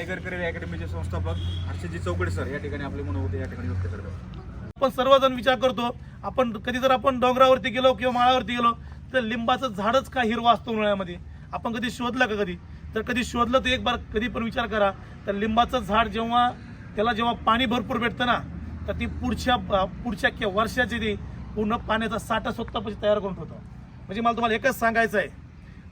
Tiger अकॅडमीचे संस्थापक हर्षजी चौकडे sir या ठिकाणी आपले मनोगत या ठिकाणी व्यक्त करतात. आपण सर्वजण विचार करतो आपण कधी जर आपण डोंगरावरती गेलो किंवा माळावरती गेलो तर लिंबाचं झाडच का हिरवं असतो उन्हाळ्यामध्ये? आपण कधी शोधलं का कधी? तर कधी शोधलं तर एक बार कधी पण विचार करा तर लिंबाचं झाड जेव्हा त्याला जेव्हा पाणी भरपूर भेटतं ना तर ती पुढच्या पुढच्या वर्षाची ती पूर्ण पाण्याचा साठा स्वतःपाशी तयार करून ठेवतो. म्हणजे मला तुम्हाला एकच सांगायचं आहे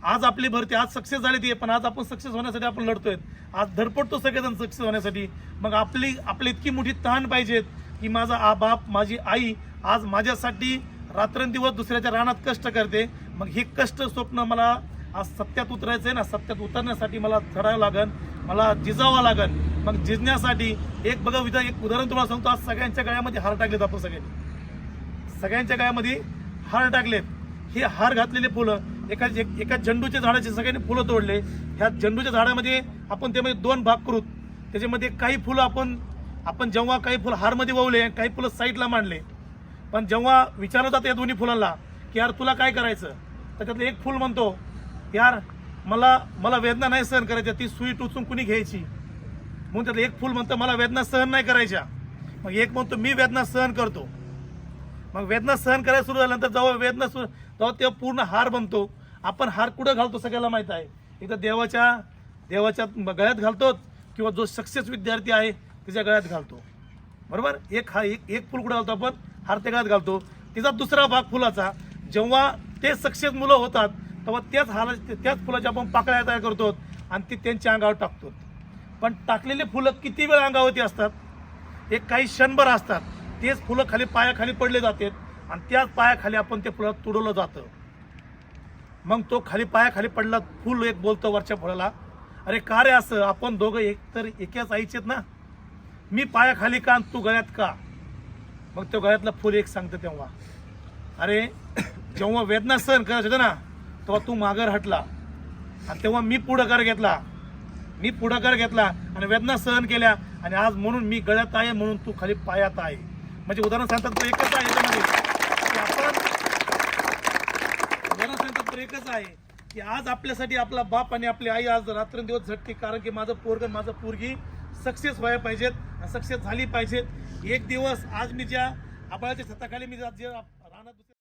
आज आपली भरती आज सक्सेस झाली ती पण आज आपण सक्सेस होण्यासाठी आपण लढतोय. आज धडपडतो सगळेजण सक्सेस होण्यासाठी. मग आपली आपली इतकी मोठी तहान पाहिजेत की माझा आ बाप माझी आई आज माझ्यासाठी रात्रंदिवस दुसऱ्याच्या रानात कष्ट करते. मग हे कष्ट स्वप्न मला आज सत्यात उतरायचं आहे ना. सत्यात उतरण्यासाठी मला चढावं लागन मला जिजावं लागन. मग जिजण्यासाठी एक बघा विधा एक उदाहरण तुम्हाला सांगतो. आज सगळ्यांच्या गळ्यामध्ये हार टाकलेत आपण सगळ्यांनी सगळ्यांच्या गळ्यामध्ये हार टाकलेत. हे हार घातलेले फुलं एका एका झेंडूच्या झाडाचे सगळ्यांनी फुलं तोडले ह्या झेंडूच्या झाडामध्ये आपण त्यामध्ये दोन भाग करू. त्याच्यामध्ये काही फुलं आपण आपण जेव्हा काही फुलं हारमध्ये ववले काही फुलं साईडला मांडले. पण जेव्हा विचारलं होता या दोन्ही फुलांना की यार तुला काय करायचं? तर त्यातलं एक फुल म्हणतो यार मला मला वेदना नाही सहन करायच्या ती सुई टोचून कुणी घ्यायची? म्हणून त्यातलं एक फुल म्हणतं मला वेदना सहन नाही करायच्या. मग एक म्हणतो मी वेदना सहन करतो. मग वेदना सहन करायला सुरू झाल्यानंतर जेव्हा वेदना सुरू तेव्हा तेव्हा पूर्ण हार बनतो. आपण हार कुठं घालतो सगळ्याला माहीत आहे. एकदा देवाच्या देवाच्या गळ्यात घालतो किंवा जो सक्सेस विद्यार्थी आहे त्याच्या गळ्यात घालतो. बरोबर? एक हा एक एक फुल कुठं घालतो आपण? हार त्या गळ्यात घालतो. तिचा दुसरा भाग फुलाचा. जेव्हा ते सक्सेस मुलं होतात तेव्हा त्याच हारा त्याच फुलाच्या आपण पाकळ्या तयार करतो आणि ती त्यांच्या अंगावर टाकतो. पण टाकलेले फुलं किती वेळ अंगावरती असतात? एक काही क्षणभर असतात. तेच फुलं खाली पायाखाली पडले जातात आणि त्याच पायाखाली आपण ते फुलं तुडवलं जातं. मग तो खाली पायाखाली पडला फुल एक बोलतो वरच्या फुलाला अरे का रे असं? आपण दोघं एक तर एकाच आईचेत ना. मी पायाखाली का आणि तू गळ्यात का? मग तो गळ्यातलं फुल एक सांगतं तेव्हा अरे जेव्हा वेदना सहन करायचं होतं ना तेव्हा तू माघार हटला. आणि तेव्हा मी पुढाकार घेतला. मी पुढाकार घेतला आणि वेदना सहन केल्या. आणि आज म्हणून मी गळ्यात आहे म्हणून तू खाली पायात आहे. म्हणजे उदाहरण सांगतात तर एकच आहे याच्यामध्ये. आपण उदाहरण सांगतात तर एकच आहे की आज आपल्यासाठी आपला बाप आणि आपली आई आज रात्रंदिवस झटते कारण की माझं पोरगण माझं पोरगी सक्सेस व्हायला पाहिजेत सक्सेस झाली पाहिजेत. एक दिवस आज मी ज्या आबाळाच्या छताखाली मी जे राहणार